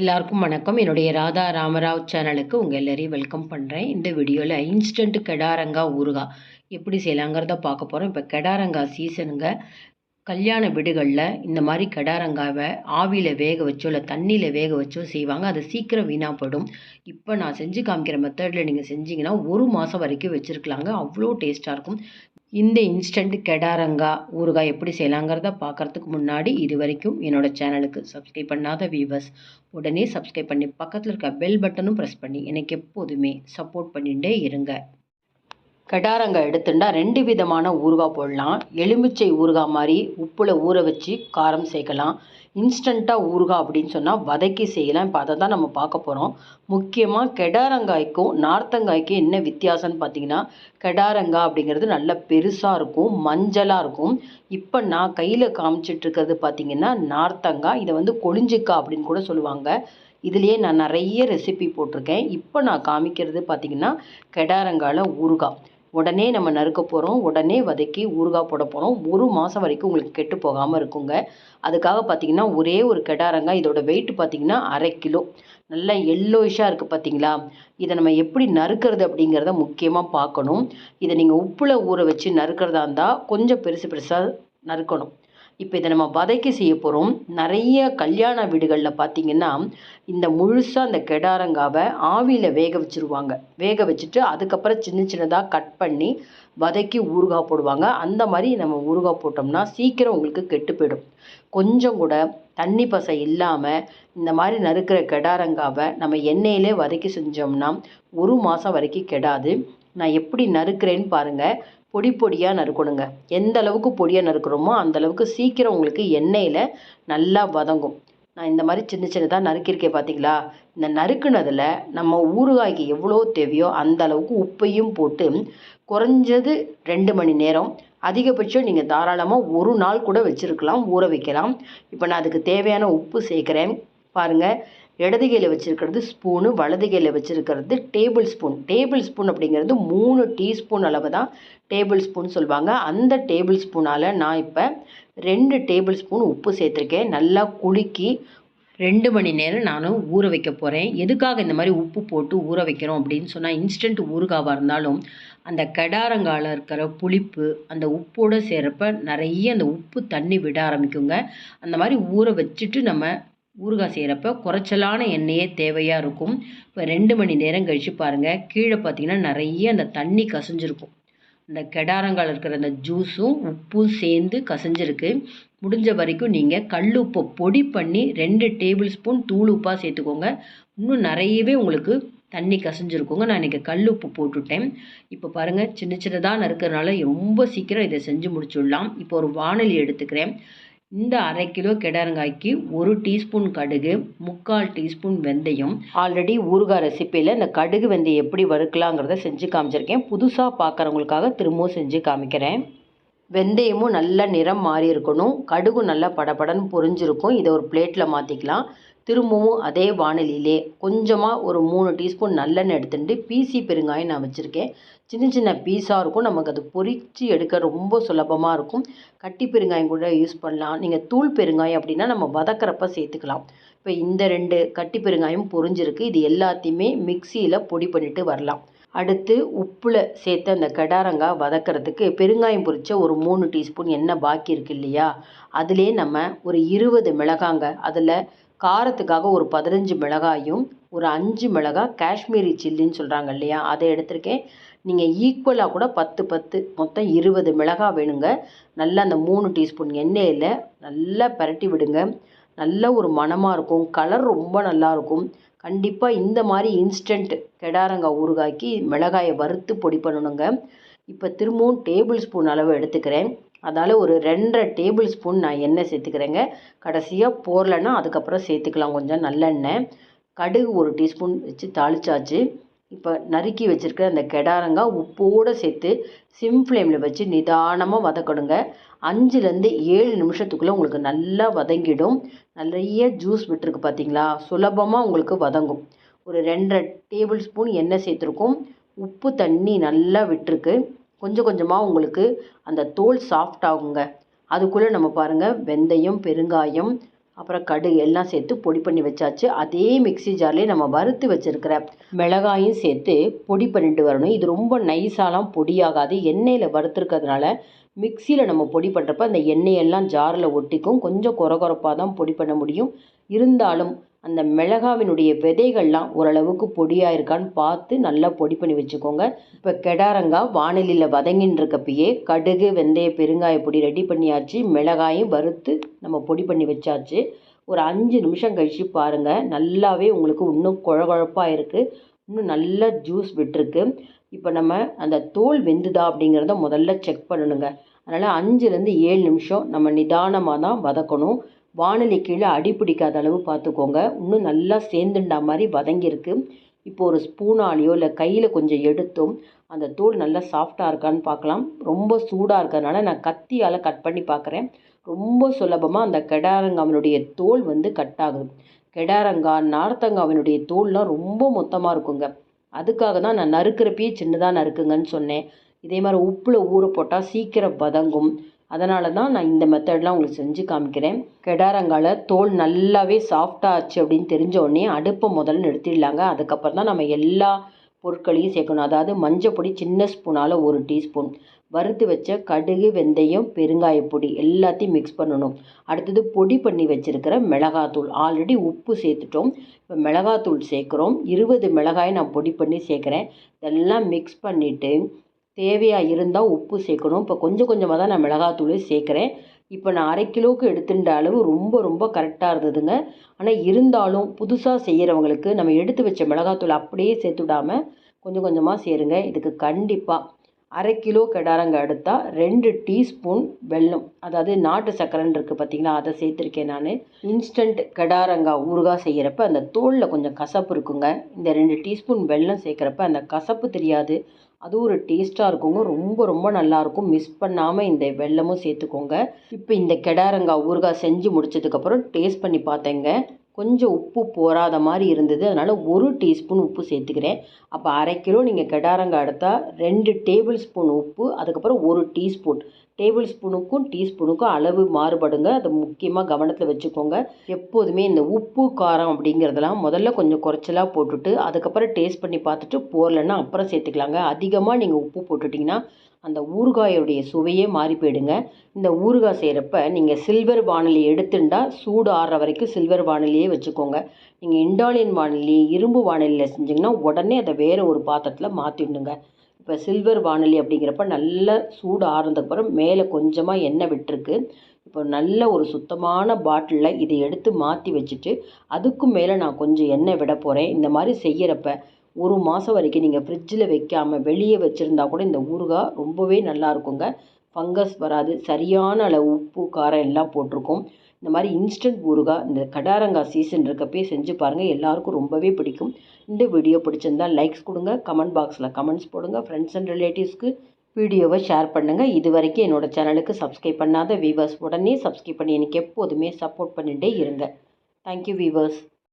எல்லாருக்கும் வணக்கம். என்னுடைய ராதா ராமராவ் சேனலுக்கு உங்கள் எல்லோரையும் வெல்கம் பண்ணுறேன் இந்த வீடியோவில் இன்ஸ்டன்ட் கெடாரங்கா ஊறுகாய் எப்படி செய்யலாங்கிறத பார்க்க போகிறோம் இப்போ கெடாரங்கா சீசனுங்க கல்யாண வீடுகளில் இந்த மாதிரி கெடாரங்காவை ஆவியில் வேக வச்சோ இல்லை தண்ணியில் வேக வச்சோ செய்வாங்க. அது சீக்கிரம் வீணாகப்படும் இப்போ நான் செஞ்சு காமிக்கிற மெத்தடில் நீங்கள் செஞ்சீங்கன்னா ஒரு மாதம் வரைக்கும் வச்சுருக்கலாங்க. அவ்வளோ டேஸ்ட்டாக இருக்கும். இந்த இன்ஸ்டன்ட் கெடாரங்கா ஊறுகாய் எப்படி செய்யலாங்கிறத பார்க்குறதுக்கு முன்னாடி இது வரைக்கும் என்னோடய சேனலுக்கு சப்ஸ்கிரைப் பண்ணாத வியூவர்ஸ் உடனே சப்ஸ்கிரைப் பண்ணி பக்கத்தில் இருக்க பெல் பட்டனும் ப்ரெஸ் பண்ணி எனக்கு எப்போதுமே சப்போர்ட் பண்ணிகிட்டே இருங்க. கடாரங்காய் எடுத்துட்டா ரெண்டு விதமான ஊறுகாய் போடலாம். எலுமிச்சை ஊறுகாய் மாதிரி உப்பில் ஊற வச்சு காரம் சேர்க்கலாம். இன்ஸ்டண்ட்டாக ஊறுகாய் அப்படின்னு சொன்னால் வதக்கி செய்யலாம். இப்போ அதை தான் நம்ம பார்க்க போகிறோம் முக்கியமாக கெடாரங்காய்க்கும் நார்த்தங்காய்க்கும் என்ன வித்தியாசம்னு பார்த்தீங்கன்னா கெடாரங்காய் அப்படிங்கிறது நல்ல பெருசாக இருக்கும் மஞ்சளாக இருக்கும். இப்போ நான் கையில் காமிச்சிட்ருக்கிறது பார்த்தீங்கன்னா நார்த்தங்காய். இதை வந்து கொழிஞ்சிக்காய் அப்படின்னு கூட சொல்லுவாங்க. இதுலேயே நான் நிறைய ரெசிபி போட்டிருக்கேன். இப்போ நான் காமிக்கிறது பார்த்திங்கன்னா கெடாரங்காயில் ஊறுகாய். உடனே நம்ம நறுக்க போகிறோம் உடனே வதக்கி ஊறுகாய் போட போகிறோம் ஒரு மாதம் வரைக்கும் உங்களுக்கு கெட்டு போகாமல் இருக்குங்க. அதுக்காக பார்த்தீங்கன்னா ஒரே ஒரு கெடாரங்காய் இதோட வெயிட் பார்த்தீங்கன்னா அரை கிலோ. நல்லா எல்லோயிஷாக இருக்குது பார்த்தீங்களா இதை நம்ம எப்படி நறுக்கிறது அப்படிங்கிறத முக்கியமாக பார்க்கணும் இதை நீங்கள் உப்பில் ஊற வச்சு நறுக்கிறதா இருந்தால் கொஞ்சம் பெருசு பெருசாக நறுக்கணும். இப்போ இதை நம்ம வதக்கி செய்ய போகிறோம் நிறைய கல்யாண வீடுகளில் பார்த்திங்கன்னா இந்த முழுசாக அந்த கெடாரங்காவை ஆவியில் வேக வச்சுருவாங்க. வேக வச்சுட்டு அதுக்கப்புறம் சின்ன சின்னதாக கட் பண்ணி வதக்கி ஊறுகாய் போடுவாங்க. அந்த மாதிரி நம்ம ஊறுகாய் போட்டோம்னா சீக்கிரம் உங்களுக்கு கெட்டு போயிடும். கொஞ்சம் கூட தண்ணி பசை இல்லாமல் இந்த மாதிரி நறுக்கிற கெடாரங்காவை நம்ம எண்ணெயிலே வதக்கி செஞ்சோம்னா ஒரு மாதம் வரைக்கும் கெடாது. நான் எப்படி நறுக்கிறேன்னு பாருங்கள் பொடி பொடியாக நறுக்கணுங்க. எந்த அளவுக்கு பொடியாக நறுக்கிறோமோ அந்தளவுக்கு சீக்கிரம் உங்களுக்கு எண்ணெயில் நல்லா வதங்கும். நான் இந்த மாதிரி சின்ன சின்னதாக நறுக்கியிருக்கேன் பார்த்தீங்களா இந்த நறுக்குனதில் நம்ம ஊறுகாய்க்கு எவ்வளோ தேவையோ அந்த அளவுக்கு உப்பையும் போட்டு குறைஞ்சது ரெண்டு மணி நேரம். அதிகபட்சம் நீங்கள் தாராளமாக ஒரு நாள் கூட வச்சுருக்கலாம் ஊற வைக்கலாம். இப்போ நான் அதுக்கு தேவையான உப்பு சேர்க்குறேன். பாருங்கள் இடது கையில் வச்சுருக்கிறது ஸ்பூனு வலது கையில் வச்சுருக்கிறது டேபிள் ஸ்பூன் டேபிள் ஸ்பூன் அப்படிங்கிறது மூணு டீஸ்பூன் அளவு தான் டேபிள் ஸ்பூன் சொல்லுவாங்க. அந்த டேபிள் ஸ்பூனால் நான் இப்போ ரெண்டு டேபிள் ஸ்பூன் உப்பு சேர்த்துருக்கேன். நல்லா குலுக்கி ரெண்டு மணி நேரம் நானும் ஊற வைக்க போகிறேன் எதுக்காக இந்த மாதிரி உப்பு போட்டு ஊற வைக்கிறோம் அப்படின்னு சொன்னால் இன்ஸ்டன்ட் ஊறுகாவாக இருந்தாலும் அந்த கடாரங்கால இருக்கிற புளிப்பு அந்த உப்போடு சேர்கிறப்ப நிறைய அந்த உப்பு தண்ணி விட ஆரம்பிக்குங்க. அந்த மாதிரி ஊற வச்சுட்டு நம்ம ஊறுகாய் செய்கிறப்ப குறைச்சலான எண்ணெயே தேவையாக இருக்கும். இப்போ ரெண்டு மணி நேரம் கழித்து பாருங்கள் கீழே பார்த்தீங்கன்னா நிறைய அந்த தண்ணி கசிஞ்சிருக்கும். அந்த கெடாரங்கால் இருக்கிற அந்த ஜூஸும் உப்பும் சேர்ந்து கசிஞ்சிருக்கு. முடிஞ்ச வரைக்கும் நீங்கள் கல் உப்பை பொடி பண்ணி ரெண்டு டேபிள் ஸ்பூன் தூள் உப்பாக சேர்த்துக்கோங்க. இன்னும் நிறையவே உங்களுக்கு தண்ணி கசிஞ்சிருக்குங்க. நான் இன்றைக்கி கல் உப்பு போட்டுவிட்டேன் இப்போ பாருங்கள் சின்ன சின்னதாக நறுக்கிறதுனால ரொம்ப சீக்கிரம் இதை செஞ்சு முடிச்சுடலாம். இப்போ ஒரு வானொலி எடுத்துக்கிறேன். இந்த அரை கிலோ கெடாரங்காய்க்கு ஒரு டீஸ்பூன் கடுகு முக்கால் டீஸ்பூன் வெந்தயம். ஆல்ரெடி ஊறுகாய் ரெசிப்பியில் இந்த கடுகு வெந்தயம் எப்படி வறுக்கலாங்கிறத செஞ்சு காமிச்சிருக்கேன். புதுசாக பார்க்குறவங்களுக்காக திரும்பவும் செஞ்சு காமிக்கிறேன். வெந்தயமும் நல்ல நிறம் மாறி இருக்கணும் கடுகும் நல்லா படபடன்னு பொரிஞ்சிருக்கும். இதை ஒரு பிளேட்டில் மாற்றிக்கலாம் திரும்பவும் அதே வானிலையிலே கொஞ்சமாக ஒரு மூணு டீஸ்பூன் நல்லெண்ணெய் எடுத்துட்டு பீசி பெருங்காயம் நான் வச்சுருக்கேன். சின்ன சின்ன பீஸாக இருக்கும். நமக்கு அது பொரித்து எடுக்க ரொம்ப சுலபமாக இருக்கும். கட்டி பெருங்காயம் கூட யூஸ் பண்ணலாம். நீங்கள் தூள் பெருங்காயம் அப்படின்னா நம்ம வதக்கிறப்ப சேர்த்துக்கலாம். இப்போ இந்த ரெண்டு கட்டி பெருங்காயம் பொரிஞ்சிருக்கு. இது எல்லாத்தையுமே மிக்சியில் பொடி பண்ணிவிட்டு வரலாம். அடுத்து உப்பில் சேர்த்து அந்த கடாரங்காய் வதக்கிறதுக்கு பெருங்காயம் பொரித்த ஒரு மூணு டீஸ்பூன் எண்ணெய் பாக்கி இருக்கு இல்லையா? அதிலே நம்ம ஒரு இருபது மிளகாங்க அதில் காரத்துக்காக ஒரு பதினஞ்சு மிளகாயும் ஒரு அஞ்சு மிளகாய் காஷ்மீரி சில்லின்னு சொல்கிறாங்க இல்லையா? அதை எடுத்திருக்கேன். நீங்கள் ஈக்குவலாக கூட பத்து பத்து மொத்தம் இருபது மிளகாய் வேணுங்க. நல்லா அந்த மூணு டீஸ்பூன் எண்ணெயில் நல்லா பரட்டி விடுங்க. நல்ல ஒரு மணமாக இருக்கும். கலர் ரொம்ப நல்லாயிருக்கும் கண்டிப்பாக இந்த மாதிரி இன்ஸ்டன்ட் கெடாரங்காய் ஊறுகாய்க்கு மிளகாயை வறுத்து பொடி பண்ணணுங்க. இப்போ திரும்பவும் டேபிள் ஸ்பூன் அளவு எடுத்துக்கிறேன். அதால் ஒரு ரெண்டரை டேபிள் ஸ்பூன் நான் எண்ணெய் சேர்த்துக்கிறேங்க. கடைசியாக போரலைன்னா அதுக்கப்புறம் சேர்த்துக்கலாம். கொஞ்சம் நல்லெண்ணெய். கடுகு ஒரு டீஸ்பூன் வச்சு தாளிச்சாச்சு. இப்போ நறுக்கி வச்சுருக்க அந்த கெடாரங்காய் உப்போடு சேர்த்து சிம் ஃப்ளேமில் வச்சு நிதானமாக வதக்கணுங்க. அஞ்சுலேருந்து ஏழு நிமிஷத்துக்குள்ளே உங்களுக்கு நல்லா வதங்கிடும். நிறைய ஜூஸ் விட்டுருக்கு பார்த்தீங்களா சுலபமாக உங்களுக்கு வதங்கும். ஒரு ரெண்டரை டேபிள் ஸ்பூன் எண்ணெய் சேர்த்துருக்கோம். உப்பு தண்ணி நல்லா விட்டுருக்கு. கொஞ்சம் கொஞ்சமாக உங்களுக்கு அந்த தோல் சாஃப்ட் ஆகுங்க. அதுக்குள்ளே நம்ம பாருங்கள் வெந்தயம் பெருங்காயம் அப்புறம் கடுகு எல்லாம் சேர்த்து பொடி பண்ணி வச்சாச்சு. அதே மிக்ஸி ஜார்லேயே நம்ம வறுத்து வச்சுருக்கிற மிளகாயும் சேர்த்து பொடி பண்ணிட்டு வரணும். இது ரொம்ப நைஸாலாம் பொடியாகாது எண்ணெயில் வறுத்துருக்கிறதுனால மிக்சியில் நம்ம பொடி பண்ணுறப்ப அந்த எண்ணெயெல்லாம் ஜாரில் ஒட்டிக்கும். கொஞ்சம் கொரகொரப்பாக தான் பொடி பண்ண முடியும். இருந்தாலும் அந்த மிளகாவினுடைய விதைகள்லாம் ஓரளவுக்கு பொடியாக இருக்கான்னு பார்த்து நல்லா பொடி பண்ணி வச்சுக்கோங்க. இப்போ கெடாரங்காய் வானிலையில் வதங்கின்னு இருக்கப்பயே கடுகு வெந்தய பெருங்காய பொடி ரெடி பண்ணியாச்சு. மிளகாயும் வறுத்து நம்ம பொடி பண்ணி வச்சாச்சு. ஒரு அஞ்சு நிமிஷம் கழித்து பாருங்கள் நல்லாவே உங்களுக்கு இன்னும் குழகுழப்பாக இருக்குது இன்னும் நல்லா ஜூஸ் விட்டுருக்கு. இப்போ நம்ம அந்த தோல் வெந்துதா அப்படிங்கிறத முதல்ல செக் பண்ணணுங்க. அதனால் அஞ்சுலேருந்து ஏழு நிமிஷம் நம்ம நிதானமாக தான் வதக்கணும். வானிலை கீழே அடி பிடிக்காத அளவு பார்த்துக்கோங்க இன்னும் நல்லா சேர்ந்துண்டா மாதிரி வதங்கியிருக்கு. இப்போ ஒரு ஸ்பூனாலேயோ இல்லை கையில் கொஞ்சம் எடுத்தும் அந்த தோல் நல்லா சாஃப்டாக இருக்கான்னு பார்க்கலாம் ரொம்ப சூடாக இருக்கிறதுனால நான் கத்தியால் கட் பண்ணி பார்க்குறேன் ரொம்ப சுலபமாக அந்த கெடாரங்காவினுடைய தோல் வந்து கட் ஆகுது. கெடாரங்காய் நார்த்தங்காவினுடைய தோல்லாம் ரொம்ப மொத்தமாக இருக்குங்க. அதுக்காக தான் நான் நறுக்கிறப்பயே சின்னதாக நறுக்குங்கன்னு சொன்னேன். இதே மாதிரி உப்பில் ஊற போட்டால் சீக்கிரம் வதங்கும். அதனால தான் நான் இந்த மெத்தட்லாம் உங்களுக்கு செஞ்சு காமிக்கிறேன். கெடாரங்கால தோல் நல்லாவே சாஃப்டாக ஆச்சு அப்படின்னு தெரிஞ்ச உடனே அடுப்பை முதல்ல நிறுத்திடலாங்க. அதுக்கப்புறம் தான் நம்ம எல்லா பொருட்களையும் சேர்க்கணும். அதாவது மஞ்சப்பொடி சின்ன ஸ்பூனால் ஒரு டீஸ்பூன். வறுத்து வச்ச கடுகு வெந்தயம் பெருங்காய பொடி எல்லாத்தையும் மிக்ஸ் பண்ணணும். அடுத்தது பொடி பண்ணி வச்சுருக்கிற மிளகாத்தூள். ஆல்ரெடி உப்பு சேர்த்துட்டோம். இப்போ மிளகாத்தூள் சேர்க்குறோம். இருபது மிளகாயை நான் பொடி பண்ணி சேர்க்குறேன். இதெல்லாம் மிக்ஸ் பண்ணிவிட்டு தேவையாக இருந்தால் உப்பு சேர்க்கணும். இப்போ கொஞ்சம் கொஞ்சமாக தான் நான் மிளகாத்தூளே சேர்க்குறேன். இப்போ நான் அரை கிலோவுக்கு எடுத்துட்ட அளவு ரொம்ப ரொம்ப கரெக்டாக இருந்ததுங்க. ஆனால் இருந்தாலும் புதுசாக செய்கிறவங்களுக்கு நம்ம எடுத்து வச்ச மிளகாத்தூள் அப்படியே சேர்த்து விடாமல் கொஞ்சம் கொஞ்சமாக சேருங்க. இதுக்கு கண்டிப்பாக அரை கிலோ கடாரங்க எடுத்தால் ரெண்டு டீஸ்பூன் வெல்லம் அதாவது நாட்டு சக்கரைன்னு இருக்குது பார்த்தீங்களா அதை சேர்த்துருக்கேன் நான். இன்ஸ்டன்ட் கெடாரங்காய் ஊறுகாய் செய்கிறப்ப அந்த தோலில் கொஞ்சம் கசப்பு இருக்குங்க. இந்த ரெண்டு டீஸ்பூன் வெல்லம் சேர்க்குறப்ப அந்த கசப்பு தெரியாது. அது ஒரு டேஸ்ட்டாக இருக்குங்க. ரொம்ப ரொம்ப நல்லாயிருக்கும் மிஸ் பண்ணாமல் இந்த வெல்லமும் சேர்த்துக்கோங்க. இப்போ இந்த கெடாரங்காய் ஊறுகாய் செஞ்சு முடிச்சதுக்கப்புறம் டேஸ்ட் பண்ணி பார்த்தேங்க கொஞ்சம் உப்பு போராத மாதிரி இருந்தது. அதனால் ஒரு டீஸ்பூன் உப்பு சேர்த்துக்கிறேன். அப்போ அரை கிலோ நீங்கள் கெடாரங்காய் எடுத்தால் ரெண்டு டேபிள் ஸ்பூன் உப்பு அதுக்கப்புறம் ஒரு டீஸ்பூன். டேபிள் ஸ்பூனுக்கும் டீஸ்பூனுக்கும் அளவு மாறுபடுங்க. அதை முக்கியமாக கவனத்தில் வச்சுக்கோங்க. எப்போதுமே இந்த உப்பு காரம் அப்படிங்கிறதெல்லாம் முதல்ல கொஞ்சம் குறைச்சலாக போட்டுட்டு அதுக்கப்புறம் டேஸ்ட் பண்ணி பார்த்துட்டு போரலன்னா அப்புறம் சேர்த்துக்கலாங்க. அதிகமாக நீங்கள் உப்பு போட்டுட்டிங்கன்னா அந்த ஊறுகாயோடைய சுவையே மாறி போயிடுங்க இந்த ஊறுகாய் செய்கிறப்ப நீங்கள் சில்வர் வானொலி எடுத்துட்டா சூடு ஆறுற வரைக்கும் சில்வர் வானொலியே வச்சுக்கோங்க. நீங்கள் இண்டாலியன் வானொலி இரும்பு வானொலியில் செஞ்சிங்கன்னா உடனே அதை வேறு ஒரு பாத்திரத்தில் மாற்றிடுங்க இப்போ சில்வர் வானொலி அப்படிங்கிறப்ப நல்ல சூடு ஆறுனதுக்கப்புறம் மேலே கொஞ்சமாக எண்ணெய் விட்டுருக்கு. இப்போ நல்ல ஒரு சுத்தமான பாட்டிலில் இதை எடுத்து மாற்றி வச்சுட்டு அதுக்கும் மேலே நான் கொஞ்சம் எண்ணெய் விட போகிறேன் இந்த மாதிரி செய்கிறப்ப ஒரு மாதம் வரைக்கும் நீங்கள் ஃப்ரிட்ஜில் வைக்காமல் வெளியே வச்சுருந்தா கூட இந்த ஊறுகாய் ரொம்பவே நல்லா இருக்குங்க. ஃபங்கஸ் வராது. சரியான அளவு உப்பு காரம் எல்லாம் போட்டிருக்கோம். இந்த மாதிரி இன்ஸ்டன்ட் ஊறுகாய் இந்த கடாரங்காய் சீசன் இருக்கப்பே செஞ்சு பாருங்கள் எல்லாருக்கும் ரொம்பவே பிடிக்கும். இந்த வீடியோ பிடிச்சிருந்தால் லைக்ஸ் கொடுங்க. கமெண்ட் பாக்ஸில் கமெண்ட்ஸ் போடுங்க. ஃப்ரெண்ட்ஸ் அண்ட் ரிலேட்டிவ்ஸ்க்கு வீடியோவை ஷேர் பண்ணுங்கள் இது வரைக்கும் என்னோடய சேனலுக்கு சப்ஸ்கிரைப் பண்ணாத வீவர்ஸ் உடனே சப்ஸ்கிரைப் பண்ணி எனக்கு எப்போதுமே சப்போர்ட் பண்ணிகிட்டே இருங்க. Thank you viewers